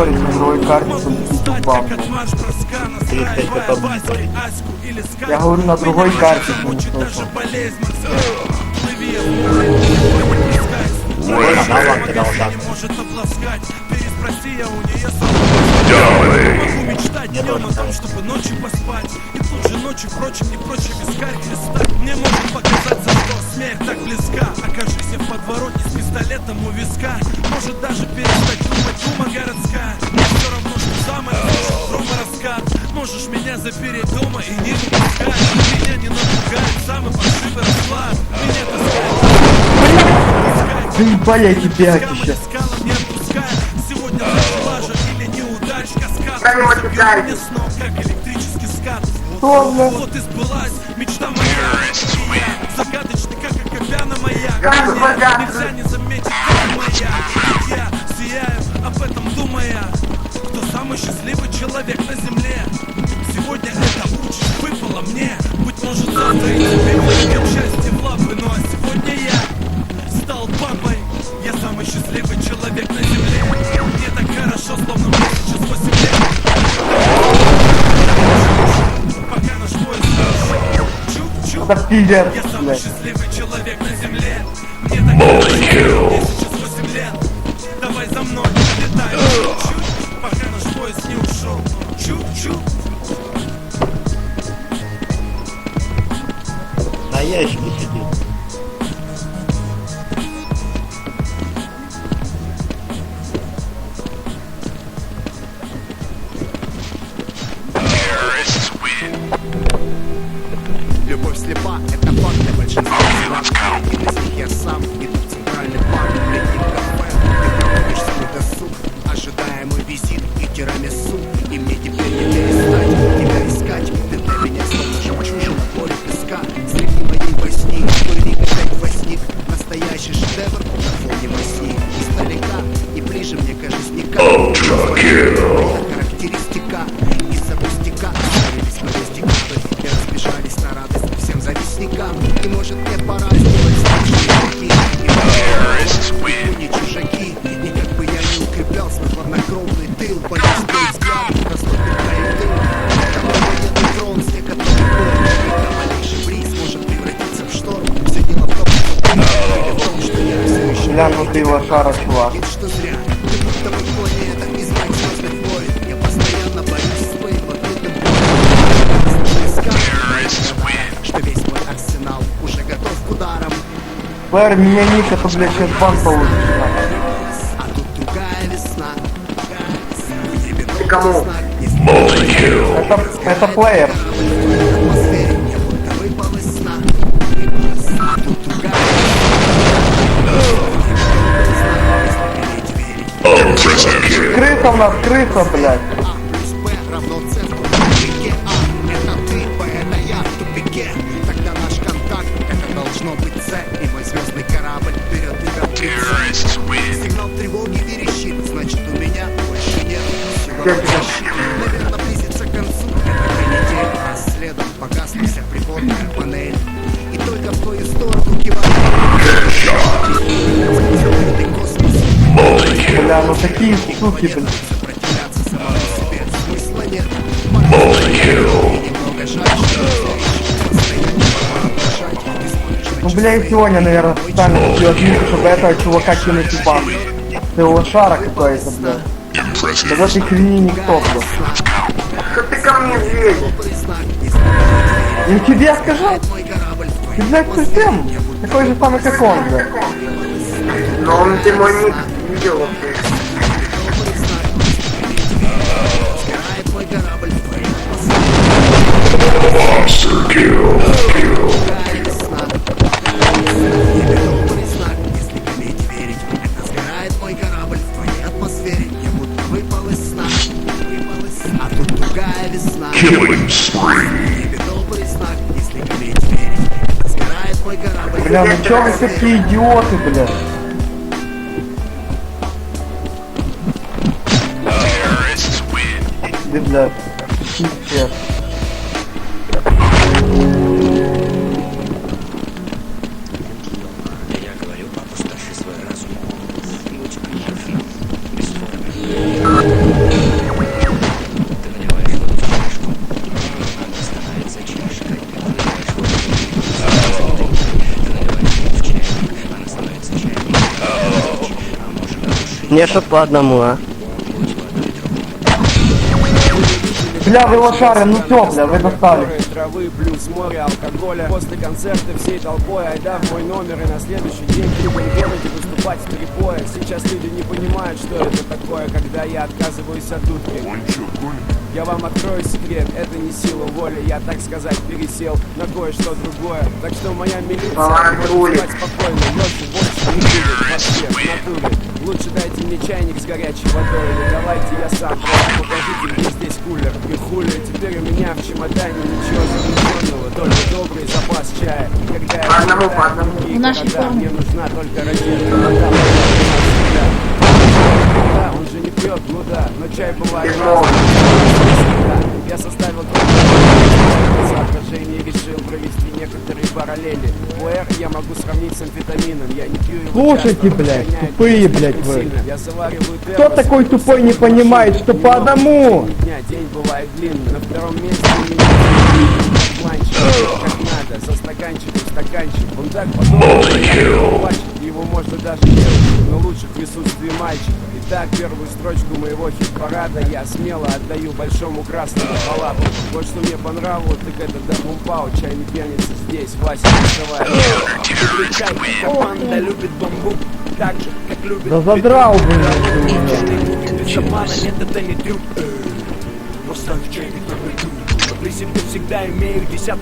мониторить на другой карте полетит в банку. 35 потом. Я говорю на другой карте, что не слышал. Ой, она вам кидал так. Днем о том, чтобы ночью поспать И тут же ночью, впрочем, не прочь вискарь листать Мне может показаться, что смерть так близка Окажись я в подворотне с пистолетом у виска. Может даже перестать думать дума городская. Мне все равно, что самое грома раскат Можешь меня запереть дома и не выпускать. Меня не напугает самый паршивый расклад. Меня таскает Заебали эти бяки сейчас. скалам не отпускай Сегодня же или неудачка скат. Забьет мне снова, как электрический скат? Вот и сбылась моя Меня Нельзя не заметить, как моя я сияю, об этом думая. Кто самый счастливый человек на земле? Сегодня эта участь выпала мне. Быть может завтра и тебе возьмет счастье в лапы. Ну а сегодня я стал папой. Я самый счастливый человек на земле. Мне так хорошо, словно мне сейчас 8 лет. Пока наш поезд. Чук-чук. Я самый счастливый человек Мне так хорошо, мне сейчас 8 лет Давай за мной, На ящике сидит. Любовь слепа, это готов к ударам. Пэр, меня ник, а то, блядь, сейчас бан получится. А тут другая весна. Новый кому? Это, это плеер. Крыса у нас, крыса, блядь. А плюс Б равно С в тупике А Это ты, Б это я в тупике Тогда наш контакт это должно быть С И мой звездный корабль вперед идет прицел Сигнал тревоги верещит Значит у меня больше нет. Силовой жаль, что постоянно воображать беспомощно Ну, бля, и сегодня, наверное, специально сделать миссию, чтобы этого чувака кинуть в бан. Ты лошара какой-то, блядь. Да в этой хрени никто, блядь. Что ты ко мне знак, если Я тебе сказал, ты, блядь, совсем такой же самый, как он, блядь. Но он ты мой ник видел вообще. Мой корабль Бля, ну чё вы такие идиоты, блядь? Ты, блядь, пиздец. Мне что по одному, а? Бля, вы лошары, ну все, бля, вы достали. Травы, блюз, море, алкоголя. После концерта всей толпой Айда в мой номер и на следующий день В любом городе выступать с перепоя Сейчас люди не понимают, что это такое Когда я отказываюсь от дудки Я вам открою секрет, это не сила воли Я, так сказать, пересел на кое-что другое. Так что моя милиция может спокойно Лучше дайте мне чайник с горячей водой. Или давайте я сам покажите мне здесь кулер. И хули, теперь у меня в чемодане ничего запрещенного. Только добрый запас чая. Когда я По одному, по одному. в нашей форме. Мне нужна только ракета вода всегда. Да, он же не пьет, ну да, но чай бывает разный. Я составил отражение и решил провести некоторые параллели. ОР я могу сравнить с амфетамином. Я не пью его Слушайте, часто, блядь, тупые, блядь, вы. Я завариваю Кто термос, такой тупой не понимает, что по одному? дня день бывает длинный. На втором месте у меня планчик, как надо, со стаканчиком стаканчик. Он так плачет, его можно даже делать, но лучше в присутствии мальчика. Итак, первую строчку моего хит-парада я смело отдаю большому красному халату. Вот что мне понравилось, так это да бумпау, чайный пьяница здесь, Вася доставай. Любит чай, команда любит бамбук, так же, как любит Да задрал, без обмана, нет, это не. При себе всегда имею десятку